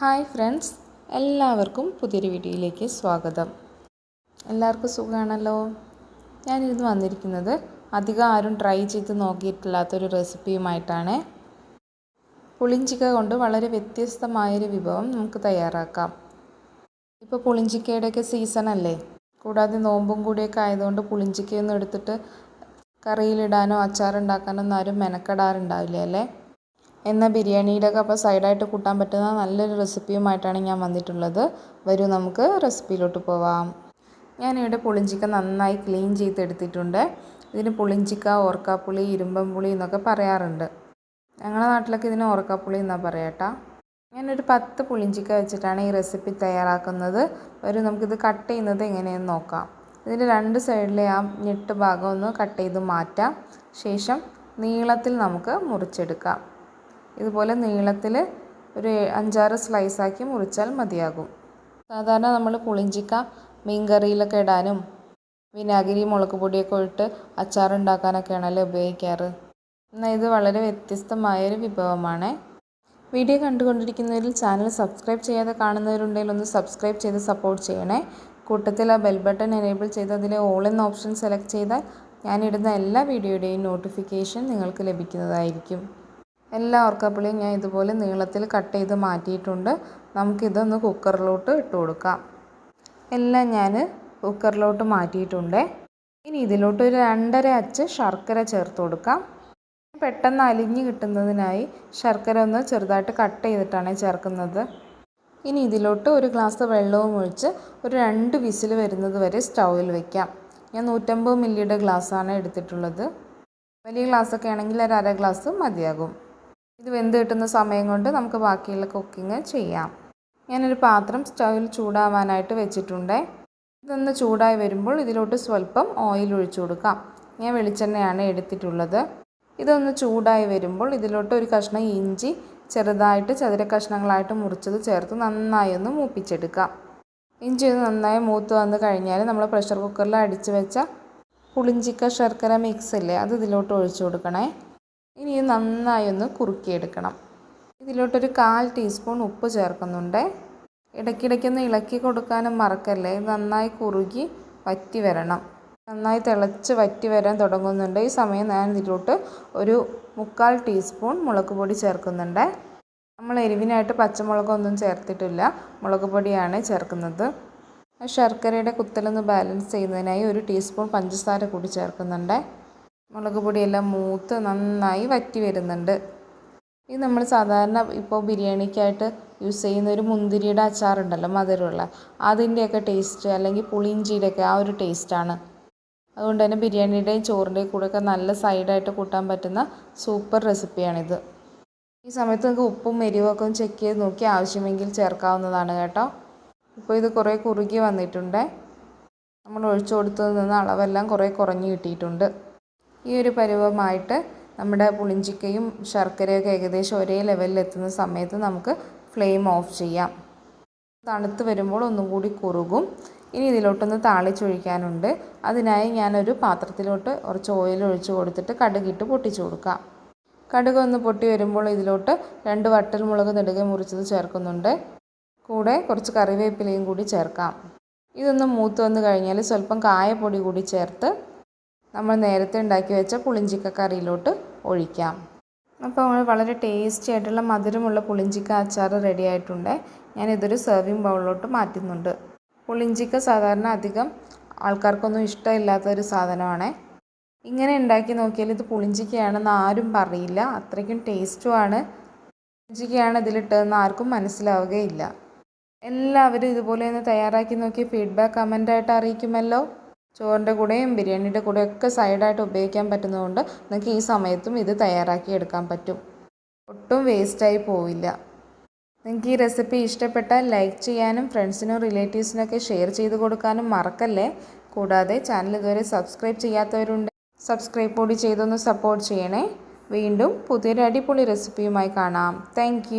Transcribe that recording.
Hi friends എല്ലാവർക്കും പുതിയൊരു വീഡിയോയിലേക്ക് സ്വാഗതം. എല്ലാവർക്കും സുഖമാണല്ലോ ഞാനിന്ന് വന്നിരിക്കുന്നത് അധികം ആരും ട്രൈ ചെയ്ത് നോക്കിയിട്ടില്ലാത്തൊരു റെസിപ്പിയുമായിട്ടാണ്. പുളിഞ്ചിക്ക കൊണ്ട് വളരെ വ്യത്യസ്തമായൊരു വിഭവം നമുക്ക് തയ്യാറാക്കാം. ഇപ്പോൾ പുളിഞ്ചിക്കയുടെയൊക്കെ സീസൺ അല്ലേ? കൂടാതെ നോമ്പും കൂടിയൊക്കെ ആയതുകൊണ്ട് പുളിഞ്ചിക്കയൊന്നും എടുത്തിട്ട് കറിയിലിടാനോ അച്ചാറുണ്ടാക്കാനോ ഒന്നും ആരും മെനക്കെടാറുണ്ടാവില്ല അല്ലേ? എന്നാൽ ബിരിയാണിയുടെ ഒക്കെ അപ്പോൾ സൈഡായിട്ട് കൂട്ടാൻ പറ്റുന്ന നല്ലൊരു റെസിപ്പിയുമായിട്ടാണ് ഞാൻ വന്നിട്ടുള്ളത്. വരൂ നമുക്ക് റെസിപ്പിയിലോട്ട് പോവാം. ഞാനിവിടെ പുളിഞ്ചിക്ക നന്നായി ക്ലീൻ ചെയ്തെടുത്തിട്ടുണ്ട്. ഇതിന് പുളിഞ്ചിക്ക ഓർക്കാപ്പുളി ഇരുമ്പം പുളി എന്നൊക്കെ പറയാറുണ്ട്. ഞങ്ങളുടെ നാട്ടിലൊക്കെ ഇതിന് ഓർക്കാപ്പുളി എന്നാണ് പറയാട്ടോ. ഞാനൊരു പത്ത് പുളിഞ്ചിക്ക വെച്ചിട്ടാണ് ഈ റെസിപ്പി തയ്യാറാക്കുന്നത്. വരും നമുക്കിത് കട്ട് ചെയ്യുന്നത് എങ്ങനെയെന്ന് നോക്കാം. ഇതിന്റെ രണ്ട് സൈഡിലെ ആ ഞെട്ട് ഭാഗം ഒന്ന് കട്ട് ചെയ്ത് മാറ്റാം. ശേഷം നീളത്തിൽ നമുക്ക് മുറിച്ചെടുക്കാം. ഇതുപോലെ നീളത്തിൽ ഒരു അഞ്ചാറ് സ്ലൈസാക്കി മുറിച്ചാൽ മതിയാകും. സാധാരണ നമ്മൾ പുളിഞ്ചിക്ക മീൻ കറിയിലൊക്കെ ഇടാനും വിനാഗിരി മുളക് പൊടിയൊക്കെ ഇട്ട് അച്ചാറുണ്ടാക്കാനൊക്കെയാണല്ലോ ഉപയോഗിക്കാറ്? എന്നാൽ ഇത് വളരെ വ്യത്യസ്തമായൊരു വിഭവമാണ്. വീഡിയോ കണ്ടുകൊണ്ടിരിക്കുന്നവരിൽ ചാനൽ സബ്സ്ക്രൈബ് ചെയ്യാതെ കാണുന്നവരുണ്ടെങ്കിൽ ഒന്ന് സബ്സ്ക്രൈബ് ചെയ്ത് സപ്പോർട്ട് ചെയ്യണേ. കൂട്ടത്തിൽ ആ ബെൽ ബട്ടൺ എനേബിൾ ചെയ്ത് അതിലെ ഓൾ എന്ന ഓപ്ഷൻ സെലക്ട് ചെയ്താൽ ഞാനിടുന്ന എല്ലാ വീഡിയോയുടെയും നോട്ടിഫിക്കേഷൻ നിങ്ങൾക്ക് ലഭിക്കുന്നതായിരിക്കും. എല്ലാ ഓർക്കപ്പിളിയും ഞാൻ ഇതുപോലെ നീളത്തിൽ കട്ട് ചെയ്ത് മാറ്റിയിട്ടുണ്ട്. നമുക്കിതൊന്ന് കുക്കറിലോട്ട് ഇട്ട് കൊടുക്കാം. എല്ലാം ഞാൻ കുക്കറിലോട്ട് മാറ്റിയിട്ടുണ്ട്. ഇനി ഇതിലോട്ട് ഒരു രണ്ടര അച്ച് ശർക്കര ചേർത്ത് കൊടുക്കാം. പെട്ടെന്ന് അലിഞ്ഞു കിട്ടുന്നതിനായി ശർക്കര ഒന്ന് ചെറുതായിട്ട് കട്ട് ചെയ്തിട്ടാണ് ചേർക്കുന്നത്. ഇനി ഇതിലോട്ട് ഒരു ഗ്ലാസ് വെള്ളവും ഒഴിച്ച് ഒരു രണ്ട് വിസിൽ വരുന്നത് വരെ സ്റ്റൗവിൽ വെക്കാം. ഞാൻ നൂറ്റമ്പത് മില്ലിയുടെ ഗ്ലാസ്സാണ് എടുത്തിട്ടുള്ളത്. വലിയ ഗ്ലാസ്സൊക്കെ ആണെങ്കിൽ ഒരു അര ഗ്ലാസ് മതിയാകും. ഇത് വെന്ത് കിട്ടുന്ന സമയം കൊണ്ട് നമുക്ക് ബാക്കിയുള്ള കുക്കിംഗ് ചെയ്യാം. ഞാനൊരു പാത്രം സ്റ്റൗവിൽ ചൂടാവാനായിട്ട് വെച്ചിട്ടുണ്ട്. ഇതൊന്ന് ചൂടായി വരുമ്പോൾ ഇതിലോട്ട് സ്വല്പം ഓയിൽ ഒഴിച്ചു കൊടുക്കാം. ഞാൻ വെളിച്ചെണ്ണയാണ് എടുത്തിട്ടുള്ളത്. ഇതൊന്ന് ചൂടായി വരുമ്പോൾ ഇതിലോട്ട് ഒരു കഷ്ണം ഇഞ്ചി ചെറുതായിട്ട് ചതുര കഷ്ണങ്ങളായിട്ട് മുറിച്ചത് ചേർത്ത് നന്നായി ഒന്ന് മൂപ്പിച്ചെടുക്കാം. ഇഞ്ചി ഒന്ന് നന്നായി മൂത്ത് വന്ന് കഴിഞ്ഞാൽ നമ്മൾ പ്രഷർ കുക്കറിൽ അടിച്ച് വെച്ച പുളിഞ്ചിക്ക ശർക്കര മിക്സ് അല്ലേ അത് ഇതിലോട്ട് ഒഴിച്ചു കൊടുക്കണേ. ഇനി നന്നായി ഒന്ന് കുറുക്കിയെടുക്കണം. ഇതിലോട്ടൊരു കാൽ ടീസ്പൂൺ ഉപ്പ് ചേർക്കുന്നുണ്ട്. ഇടയ്ക്കിടയ്ക്കൊന്ന് ഇളക്കി കൊടുക്കാനും മറക്കല്ലേ. നന്നായി കുറുകി വറ്റി വരണം. നന്നായി തിളച്ച് വറ്റി വരാൻ തുടങ്ങുന്നുണ്ട്. ഈ സമയം ഞാൻ ഇതിലോട്ട് ഒരു മുക്കാൽ ടീസ്പൂൺ മുളക് പൊടി ചേർക്കുന്നുണ്ട്. നമ്മൾ എരിവിനായിട്ട് പച്ചമുളകൊന്നും ചേർത്തിട്ടില്ല. മുളക് പൊടിയാണ് ചേർക്കുന്നത്. ശർക്കരയുടെ കുത്തലൊന്ന് ബാലൻസ് ചെയ്യുന്നതിനായി ഒരു ടീസ്പൂൺ പഞ്ചസാര കൂടി ചേർക്കുന്നുണ്ട്. മുളക് പൊടിയെല്ലാം മൂത്ത് നന്നായി വറ്റി വരുന്നുണ്ട്. ഇത് നമ്മൾ സാധാരണ ഇപ്പോൾ ബിരിയാണിക്കായിട്ട് യൂസ് ചെയ്യുന്ന ഒരു മുന്തിരിയുടെ അച്ചാറുണ്ടല്ലോ മധുരമുള്ള. അതിന്റെയൊക്കെ ടേസ്റ്റ് അല്ലെങ്കിൽ പുളിയിഞ്ചിയുടെയൊക്കെ ആ ഒരു ടേസ്റ്റാണ് അതുകൊണ്ട് തന്നെ ബിരിയാണിയുടെയും ചോറിന്റെയും കൂടെയൊക്കെ നല്ല സൈഡായിട്ട് കൂട്ടാൻ പറ്റുന്ന സൂപ്പർ റെസിപ്പിയാണിത് ഈ സമയത്ത് നിങ്ങൾക്ക് ഉപ്പും എരിവൊക്കെ ഒന്ന് ചെക്ക് ചെയ്ത് നോക്കി ആവശ്യമെങ്കിൽ ചേർക്കാവുന്നതാണ് കേട്ടോ. ഇപ്പോൾ ഇത് കുറേ കുറുകി വന്നിട്ടുണ്ട്. നമ്മൾ ഒഴിച്ചു കൊടുത്തതിൽ നിന്ന് അളവെല്ലാം കുറേ കുറഞ്ഞു കിട്ടിയിട്ടുണ്ട്. ഈ ഒരു പരുവമായിട്ട് നമ്മുടെ പുളിഞ്ചിക്കയും ശർക്കരയൊക്കെ ഏകദേശം ഒരേ ലെവലിൽ എത്തുന്ന സമയത്ത് നമുക്ക് ഫ്ലെയിം ഓഫ് ചെയ്യാം. തണുത്ത് വരുമ്പോൾ ഒന്നും കൂടി കുറുകും. ഇനി ഇതിലോട്ടൊന്ന് താളിച്ചൊഴിക്കാനുണ്ട്. അതിനായി ഞാനൊരു പാത്രത്തിലോട്ട് കുറച്ച് ഓയിൽ ഒഴിച്ച് കൊടുത്തിട്ട് കടുകിട്ട് പൊട്ടിച്ചു കൊടുക്കാം. കടുക് ഒന്ന് പൊട്ടി വരുമ്പോൾ ഇതിലോട്ട് രണ്ട് വട്ടൽ മുളക് നെടുകെ മുറിച്ചത് ചേർക്കുന്നുണ്ട്. കൂടെ കുറച്ച് കറിവേപ്പിലയും കൂടി ചേർക്കാം. ഇതൊന്ന് മൂത്ത് വന്ന് കഴിഞ്ഞാൽ സ്വല്പം കായപ്പൊടി കൂടി ചേർത്ത് നമ്മൾ നേരത്തെ ഉണ്ടാക്കി വെച്ച പുളിഞ്ചിക്ക കറിയിലോട്ട് ഒഴിക്കാം. അപ്പോൾ നമ്മൾ വളരെ ടേസ്റ്റി ആയിട്ടുള്ള മധുരമുള്ള പുളിഞ്ചിക്ക അച്ചാർ റെഡി ആയിട്ടുണ്ട്. ഇതൊരു സെർവിങ് ബൗളിലോട്ട് മാറ്റുന്നുണ്ട്. പുളിഞ്ചിക്ക സാധാരണ അധികം ആൾക്കാർക്കൊന്നും ഇഷ്ടമില്ലാത്ത ഒരു സാധനമാണ്. ഇങ്ങനെ ഉണ്ടാക്കി നോക്കിയാൽ ഇത് പുളിഞ്ചിക്കയാണെന്ന് ആരും പറയില്ല. അത്രയ്ക്കും ടേസ്റ്റുമാണ് പുളിഞ്ചിക്കയാണ് ഇതിലിട്ടതെന്ന് ആർക്കും മനസ്സിലാവുകയില്ല. എല്ലാവരും ഇതുപോലെ ഒന്ന് തയ്യാറാക്കി നോക്കി ഫീഡ്ബാക്ക് കമന്റായിട്ട് അറിയിക്കുമല്ലോ. ചോറിന്റെ കൂടെയും ബിരിയാണിയുടെ കൂടെയൊക്കെ സൈഡായിട്ട് ഉപയോഗിക്കാൻ പറ്റുന്നതുകൊണ്ട് നിങ്ങൾക്ക് ഈ സമയത്തും ഇത് തയ്യാറാക്കി എടുക്കാൻ പറ്റും. ഒട്ടും വേസ്റ്റായി പോവില്ല. നിങ്ങൾക്ക് ഈ റെസിപ്പി ഇഷ്ടപ്പെട്ടാൽ ലൈക്ക് ചെയ്യാനും ഫ്രണ്ട്സിനും റിലേറ്റീവ്സിനൊക്കെ ഷെയർ ചെയ്ത് കൊടുക്കാനും മറക്കല്ലേ? കൂടാതെ ചാനൽ ഇതുവരെ സബ്സ്ക്രൈബ് ചെയ്യാത്തവരുണ്ട് സബ്സ്ക്രൈബ് കൂടി ചെയ്തൊന്ന് സപ്പോർട്ട് ചെയ്യണേ. വീണ്ടും പുതിയൊരു അടിപൊളി റെസിപ്പിയുമായി കാണാം. താങ്ക്